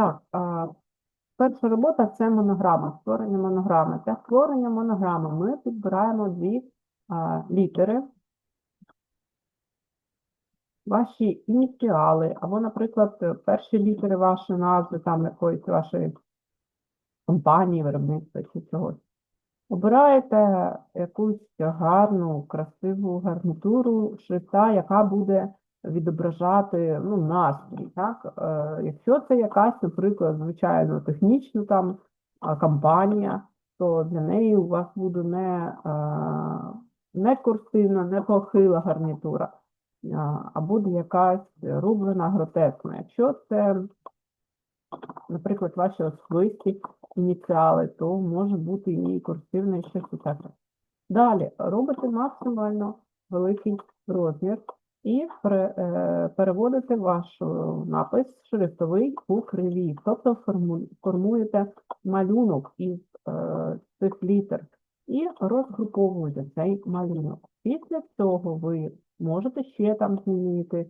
Так, перша робота це монограма, створення монограми. Для створення монограми ми підбираємо дві літери, ваші ініціали, або, наприклад, перші літери вашої назви, там якоїсь вашої компанії, виробництва чи чогось. Обираєте якусь гарну, красиву гарнітуру шрифта, яка буде відображати ну, настрій. Так? Е, якщо це якась, наприклад, звичайно, технічна там а, компанія, то для неї у вас буде не, е, не курсивна, не похила гарнітура, а, а буде якась рублена, гротескна. Якщо це, наприклад, ваші особисті ініціали, то може бути і курсивна, і щось таке. Далі робите максимально великий розмір і е, переводите ваш е, напис шрифтовий у криві, тобто формуєте малюнок із е, цих літер і розгруповуєте цей малюнок. Після цього ви можете ще там змінити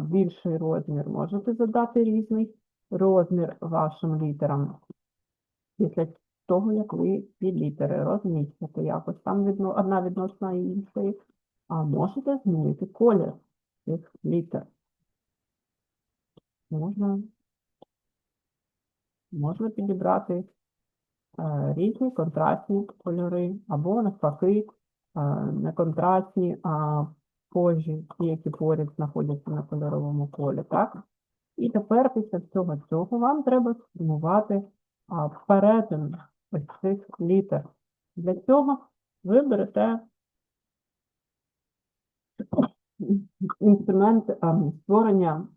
більший розмір, можете задати різний розмір вашим літерам. Після того, як ви ці літери розмістите якось там одна відносна іншої, а можете змінити колір цих літер. Можна, можна підібрати е, різні контрастні кольори, або навпаки, е, не контрастні, а схожі, ті, які поряд знаходяться на кольоровому полі, так? І тепер після всього цього вам треба сформувати перетин ось цих літер. Для цього ви берете інструмент створення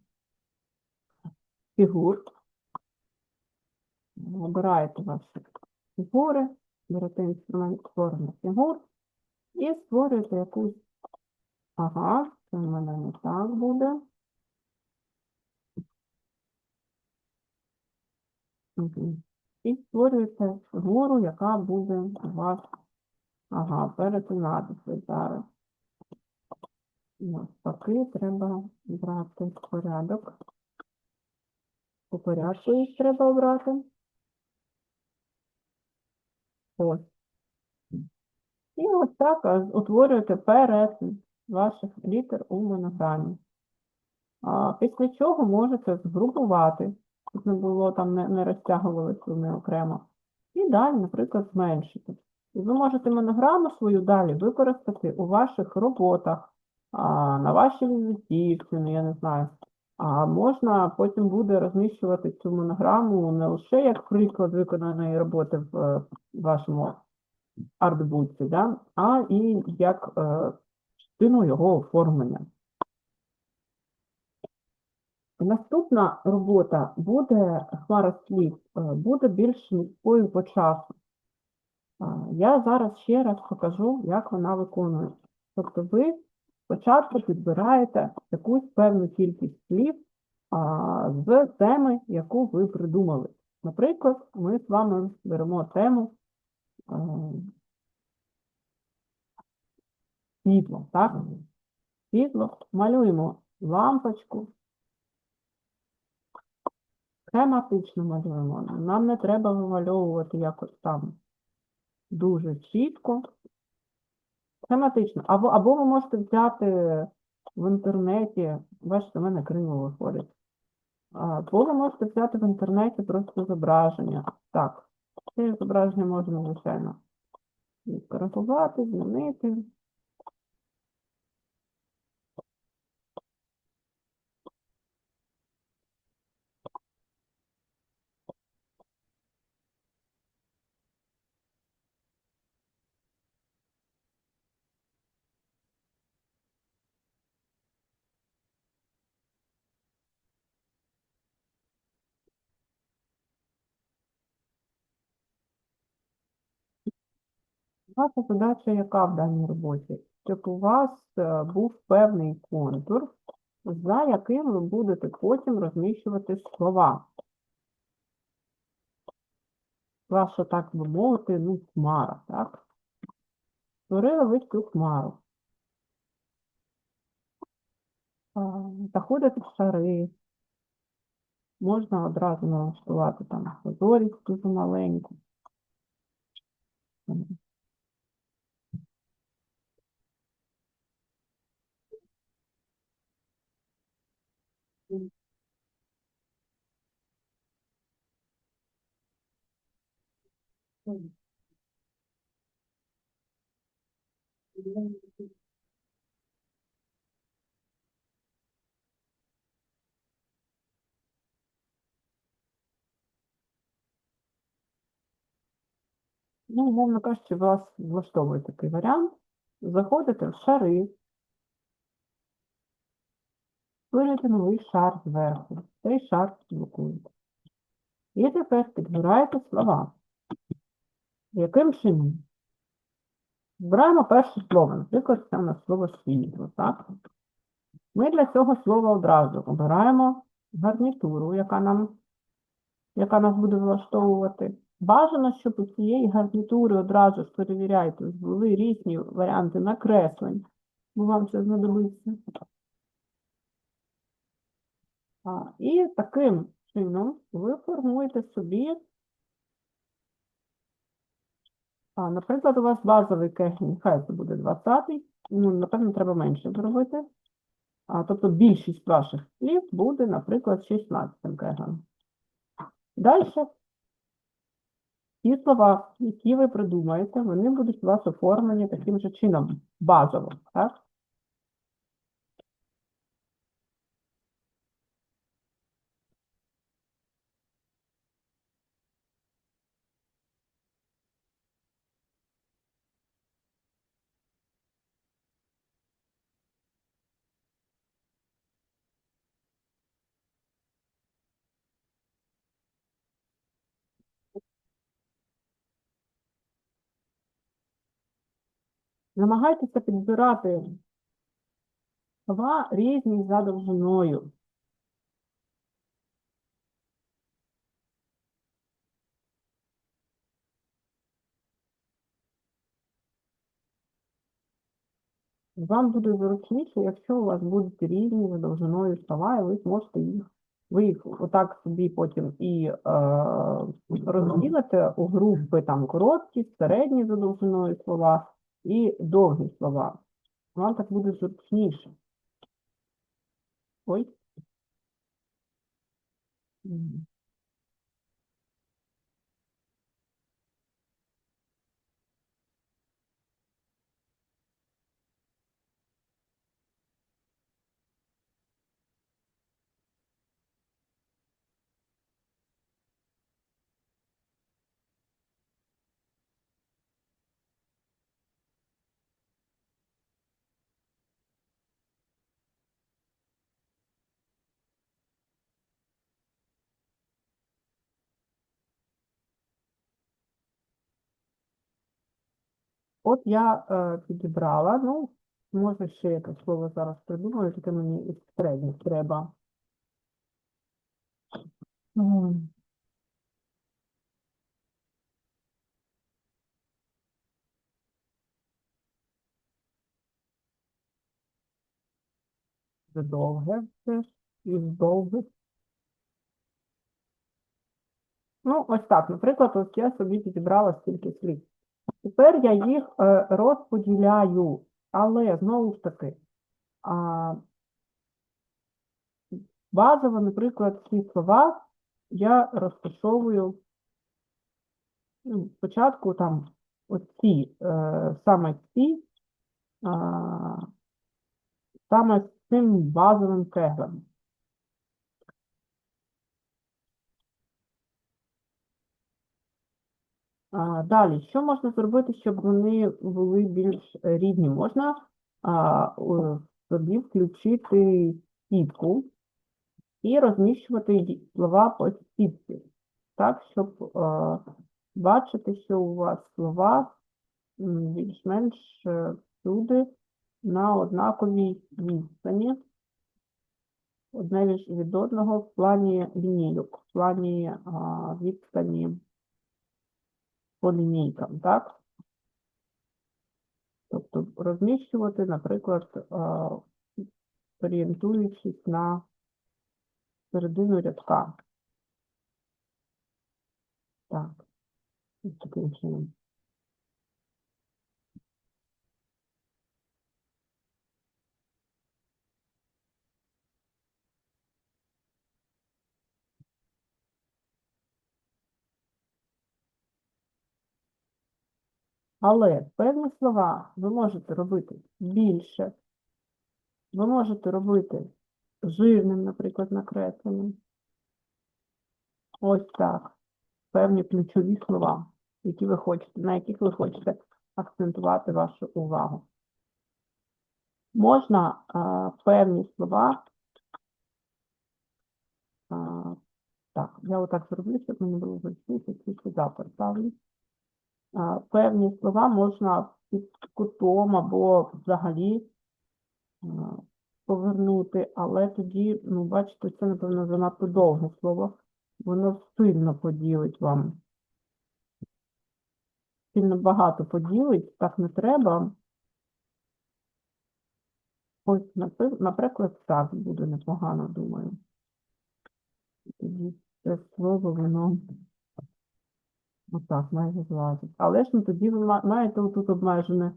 фігур. Обираєте ваші фігури, берете інструмент створення фігур і створюєте якусь. Ага, це в мене не так буде. І створюєте фігуру, яка буде у вас ага, перетинатися зараз. Навпаки, треба брати порядок. По порядку їх треба обрати. Ось. І ось так утворюєте перетин ваших літер у монограмі. А, після чого можете згрупувати, щоб не було там, не, не розтягувалися вони окремо. І далі, наприклад, зменшити. І ви можете монограму свою далі використати у ваших роботах, на вашій візитівці, ну я не знаю. А можна потім буде розміщувати цю монограму не лише як приклад виконаної роботи в е, вашому артбуці, да? а і як е, частину його оформлення. Наступна робота буде хмара слів, е, буде більш міською по часу. Я зараз ще раз покажу, як вона виконується. Тобто ви спочатку підбираєте якусь певну кількість слів а, з теми, яку ви придумали. Наприклад, ми з вами беремо тему е, світло, так? Світло, малюємо лампочку, схематично малюємо. Нам не треба вимальовувати якось там дуже чітко. Схематично. Або, або ви можете взяти в інтернеті, бачите, в мене криво виходить. Або ви можете взяти в інтернеті просто зображення. Так, це зображення можна, звичайно, відкоригувати, змінити. Ваша задача яка в даній роботі? Щоб у вас е, був певний контур, за яким ви будете потім розміщувати слова. Ваша, так би мовити, ну, хмара, так? Створили ви цю хмару. Заходите в шари, Можна одразу налаштувати там прозорість дуже маленьку. Ну, умовно кажучи, вас влаштовує такий варіант. Заходите в шари, створюєте новий шар зверху. Цей шар блокуєте. І тепер підбираєте слова. Яким чином? Збираємо перше слово. Наприклад, це у нас слово світло, так? Ми для цього слова одразу обираємо гарнітуру, яка нам яка нас буде влаштовувати. Бажано, щоб у цієї гарнітури одразу ж перевіряйте, були різні варіанти накреслень, бо вам це знадобиться. І таким чином ви формуєте собі, наприклад, у вас базовий кегель, хай це буде 20-й, ну, напевно, треба менше зробити. А, тобто більшість ваших слів буде, наприклад, 16 кеглем. Далі ті слова, які ви придумаєте, вони будуть у вас оформлені таким же чином, базово, так? Намагайтеся підбирати слова різні за довжиною. Вам буде зручніше, якщо у вас будуть різні за довжиною слова, і ви зможете їх, ви їх отак собі потім і е, розділите у групи там короткі, середні за довжиною слова і довгі слова. Вам так буде зручніше. Ой. От я е, підібрала, ну, може ще якесь слово зараз придумаю, таке мені із середніх треба. Це довге теж, із довгих. Ну, ось так, наприклад, ось я собі підібрала стільки слів. Тепер я їх е, розподіляю, але знову ж таки, базово, наприклад, ці слова я розташовую ну, спочатку там оці, е, саме ці, саме з цим базовим кеглем. Далі, що можна зробити, щоб вони були більш е, рідні? Можна а, собі включити сітку і розміщувати слова по сітці, так, щоб а, бачити, що у вас слова більш-менш е, всюди на однаковій відстані, одне від одного в плані лінійок, в плані а, відстані по лінійкам, так? Тобто розміщувати, наприклад, е, орієнтуючись на середину рядка. Так, таким чином. Але певні слова ви можете робити більше. Ви можете робити жирним, наприклад, накресленим. Ось так. Певні ключові слова, які ви хочете, на яких ви хочете акцентувати вашу увагу. Можна а, певні слова. А, так, я отак зроблю, щоб мені було зручніше, тільки завтра ставлю. Певні слова можна під кутом або взагалі повернути, але тоді, ну, бачите, це, напевно, занадто довге слово. Воно сильно поділить вам. Сильно багато поділить, так не треба. Ось, наприклад, так буде непогано, думаю. Тоді це слово, воно отак майже злазить. Але ж ну, тоді ви ма- маєте отут обмежене,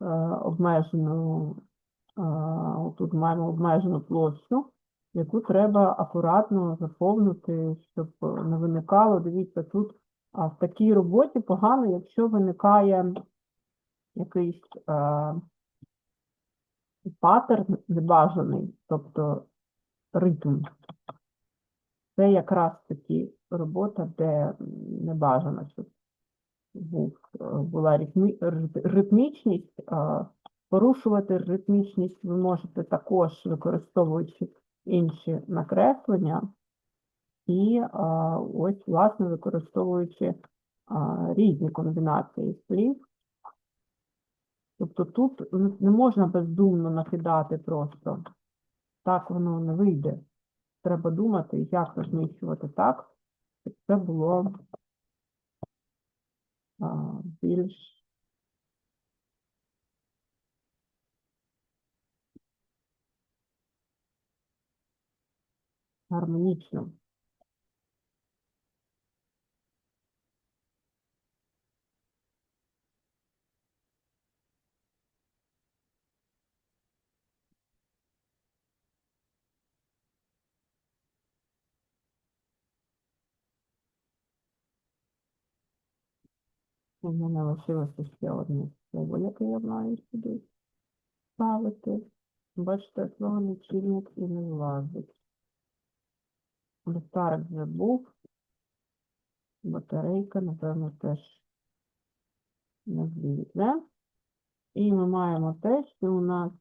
е, обмежену, е, маємо обмежену площу, яку треба акуратно заповнити, щоб не виникало. Дивіться, тут в такій роботі погано, якщо виникає якийсь е, паттерн небажаний, тобто ритм. Це якраз таки робота, де не бажано, щоб був, е, була ритмі, ритмічність. Порушувати ритмічність ви можете також використовуючи інші накреслення і ось, власне, використовуючи різні комбінації слів. Тобто тут не можна бездумно накидати просто. Так воно не вийде. Треба думати, як розміщувати так, щоб це було а, більш гармонічно. У мене лишилося ще одне слово, яке я маю сюди ставити. Бачите, слово лічильник і не влазить. Ліхтарик вже був. Батарейка, напевно, теж не влізе. І ми маємо те, що у нас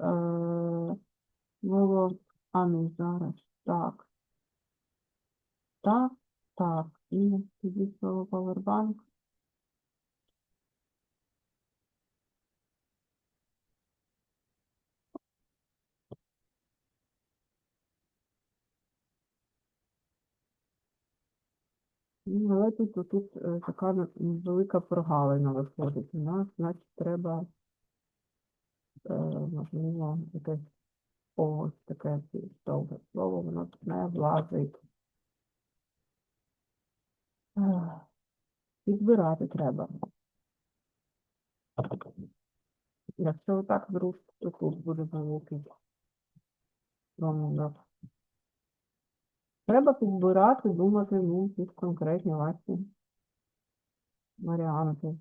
е, було, а ну зараз, так. Так, так. І тоді слово Powerbank. Але тут, тут е, така велика прогалина виходить. У нас, значить, треба, е, можливо, якесь ось таке довге слово, воно тут не влазить. Ех, Підбирати треба. Якщо отак зрушити, то тут буде великий промовок. Треба підбирати, думати, ну, якісь конкретні ваші варіанти.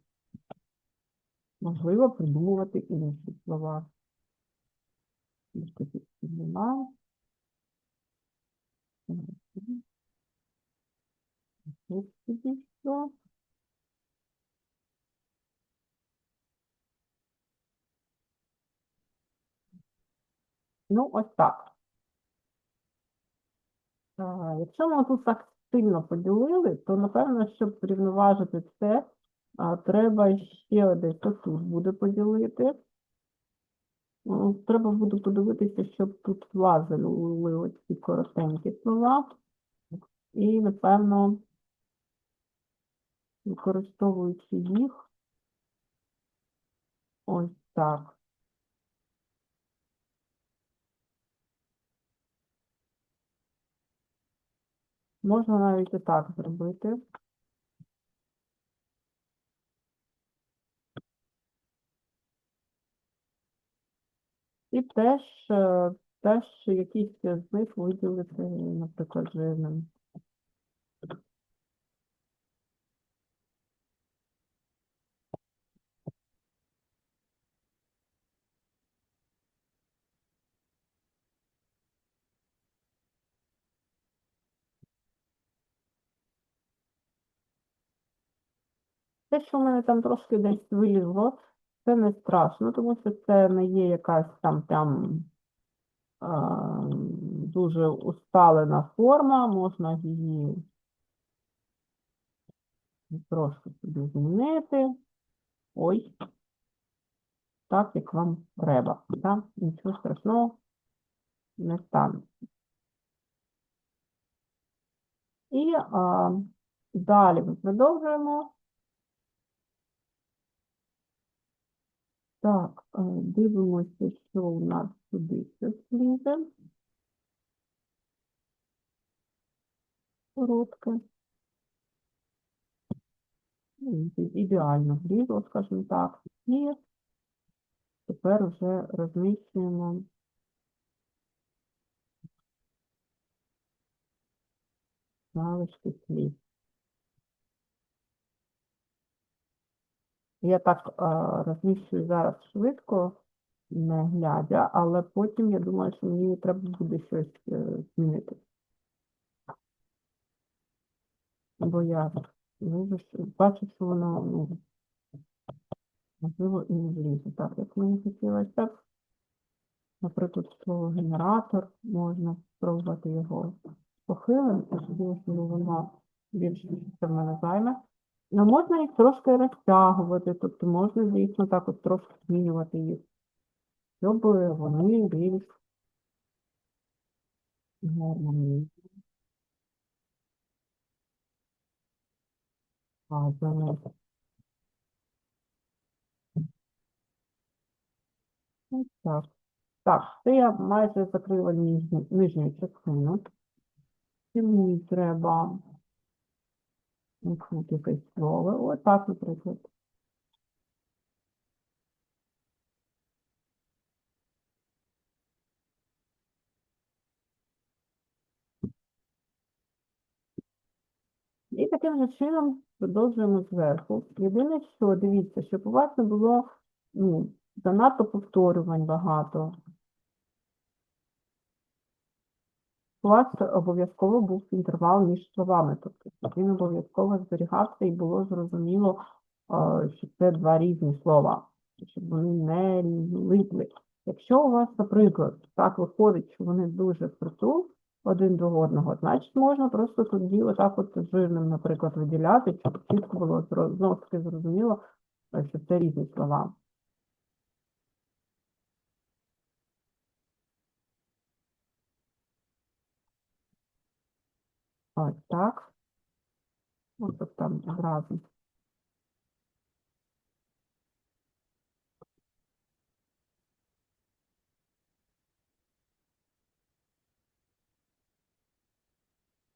Можливо, придумувати інші слова. Ну, ось так. Якщо ми тут так сильно поділили, то напевно, щоб врівноважити це, треба ще десь тут буде поділити. Треба буде подивитися, щоб тут влазили ці коротенькі слова. І, напевно, використовуючи їх, ось так. Можна навіть і так зробити. І теж, е, теж якийсь з них виділити, наприклад, жирним. Те, що в мене там трошки десь вилізло, це не страшно, тому що це не є якась там прям а, дуже усталена форма, можна її трошки собі змінити. Ой, так, як вам треба. Так? Нічого страшного не стане. І а, далі ми продовжуємо. Так, е, дивимося, що у нас сюди щось лізе. Коротке. Ну, Ідеально влізло, скажімо так. І тепер вже розміщуємо залишки слів. Я так розміщую зараз швидко, не глядя, але потім я думаю, що мені треба буде щось е, змінити. Бо я бачу, що воно, ну, можливо, і не влізе. Так, як мені хотілося. Наприклад, слово генератор, можна спробувати його похилим, похилити, щоб воно більше в мене займе. Ну, можна їх трошки розтягувати, тобто можна, звісно, так от трошки змінювати їх, щоб вони більш гармонійні. А. Ось так. Так, це я майже закрила нижню, нижню частину. Мені треба якесь слово. Ось так, наприклад. І таким же чином продовжуємо зверху. Єдине, що дивіться, щоб у вас не було ну, занадто повторювань багато. У вас обов'язково був інтервал між словами, тобто він обов'язково зберігався і було зрозуміло, що це два різні слова, щоб вони не липли. Якщо у вас, наприклад, так виходить, що вони дуже впритул один до одного, значить можна просто тоді отак от жирним, наприклад, виділяти, щоб чітко було ж таки зрозуміло, що це різні слова. Ось так. Ось там зразу.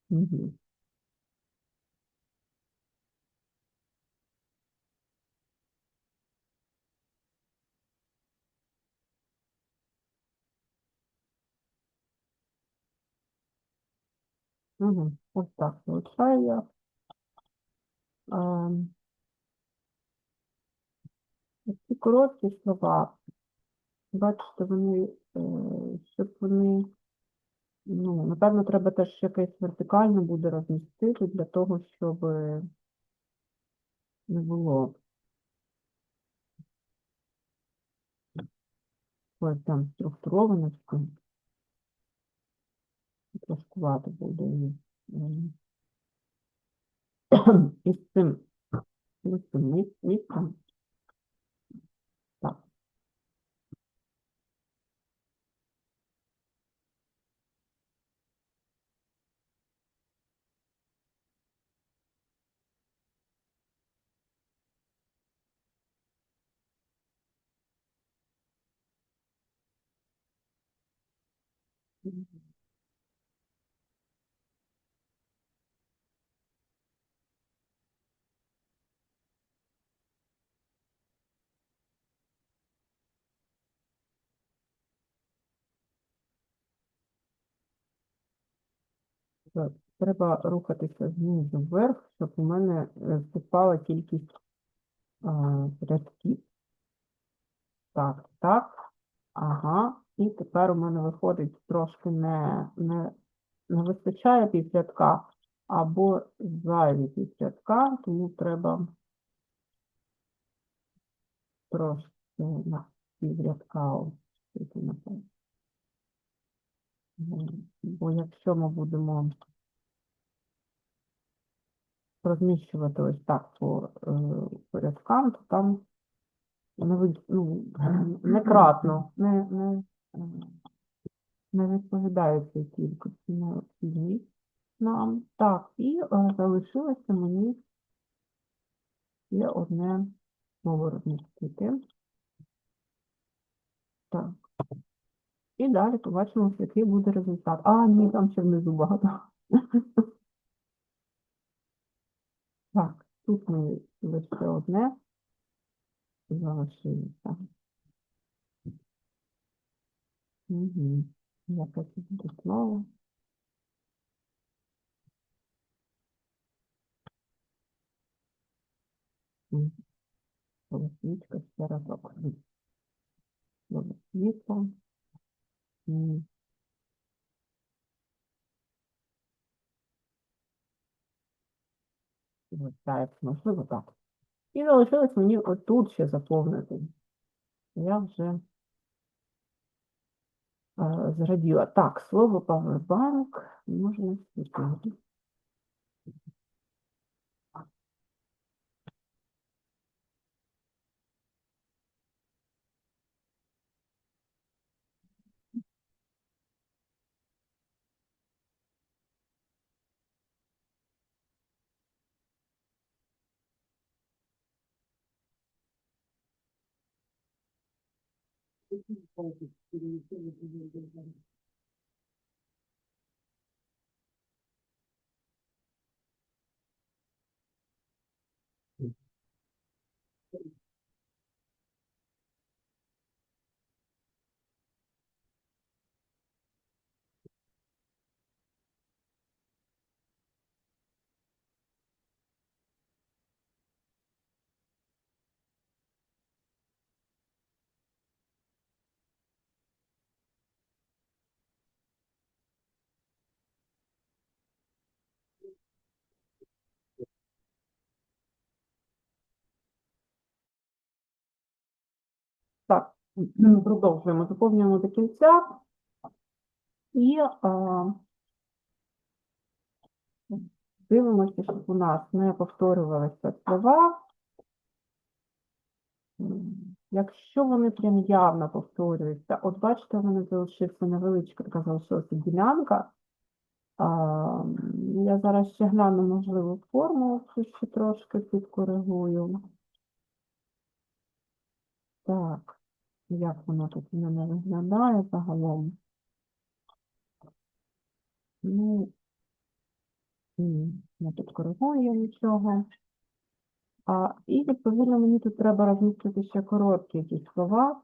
Мгм. Угу. Ось так виходить. я. Ем, Ці короткі слова, бачите, вони, е, щоб вони, ну, напевно, треба теж якесь вертикально буде розмістити для того, щоб не було ось там структурованості важкувато буде із цим листим місцем. Так. Mm-hmm. Так. Треба рухатися знизу вверх, щоб у мене е, співпала кількість рядків. Так, так. Ага. І тепер у мене виходить трошки не, не, не вистачає піврядка або зайві піврядка, тому треба трошки на піврядка Бо якщо ми будемо розміщувати ось так по е, порядкам, то там не, ну, некратно, не, не, е, не відповідає цій кількості необхідній нам. Так, і е, залишилося мені ще одне слово розмістити. Так. І далі побачимо, який буде результат. А, ні, там ще внизу багато. Так, тут ми лише одне залишилося. Угу. Це буде слово? М. Ще разок. Слово світло. М. Так, можливо, так. І залишилось мені отут ще заповнити. Я вже зраділа. Так, слово Powerbank можна сюди. Thank you. Продовжуємо, заповнюємо до кінця. І а, дивимося, щоб у нас не повторювалися слова. Якщо вони прям явно повторюються, от бачите, в мене залишився невеличка така залишилася ділянка. А, я зараз ще гляну можливу форму, ще трошки підкоригую. Так, як воно тут у мене виглядає загалом? Ну, не підкоригую нічого. А, і відповідно мені тут треба розмістити ще короткі якісь слова,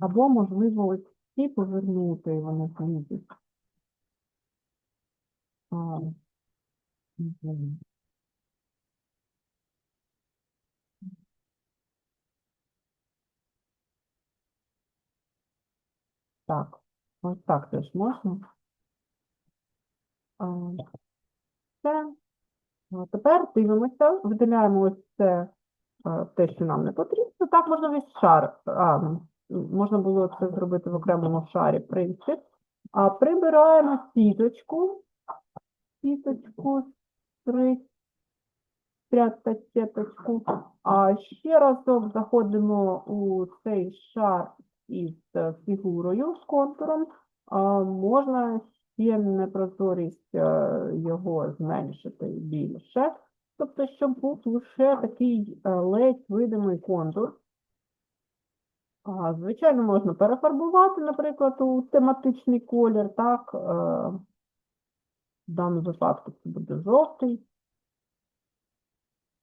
або, можливо, ось ці повернути, і вони знизу. Так, ось так теж можна. Все. Тепер дивимося, виділяємо ось це, те, що нам не потрібно. Так можна весь шар. А, можна було це зробити в окремому шарі, принцип. А прибираємо сіточку, сіточку, сіточку. А ще разок заходимо у цей шар із е, фігурою, з контуром. Можна ще непрозорість е, його зменшити більше. Тобто, щоб був лише такий е, ледь видимий контур. Звичайно, можна перефарбувати, наприклад, у тематичний колір, так. В даному випадку це буде жовтий.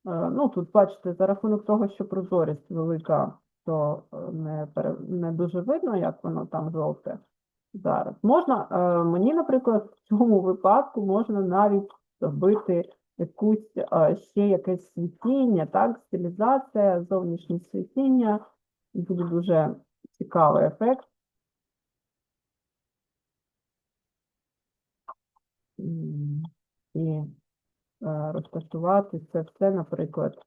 Ну, тут, бачите, за рахунок того, що прозорість велика, то е, не, не дуже видно, як воно там жовте. Зараз. Можна, е, мені, наприклад, в цьому випадку можна навіть зробити якусь е, ще якесь світіння, так, стилізація, зовнішнє світіння. Буде дуже цікавий ефект. І розташувати це все, наприклад,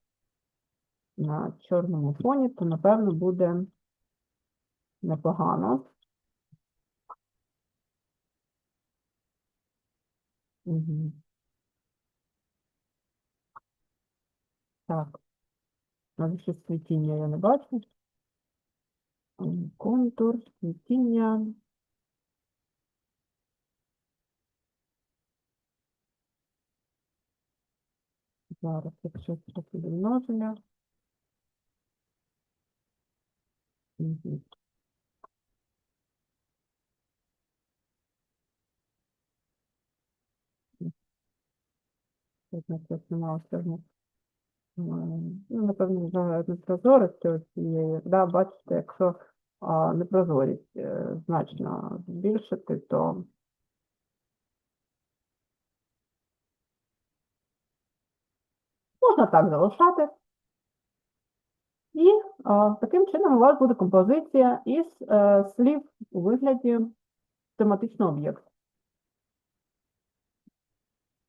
на чорному фоні, то, напевно, буде непогано. Мгм. Так. Але ще світіння я не бачу. Контур, світіння. Зараз, якщо буде множення. М, Ну, напевно, вже непрозорості ось цієї. Да, бачите, якщо а, непрозорість е, значно збільшити, то можна так залишати. І а, таким чином у вас буде композиція із е, слів у вигляді тематичного об'єкту.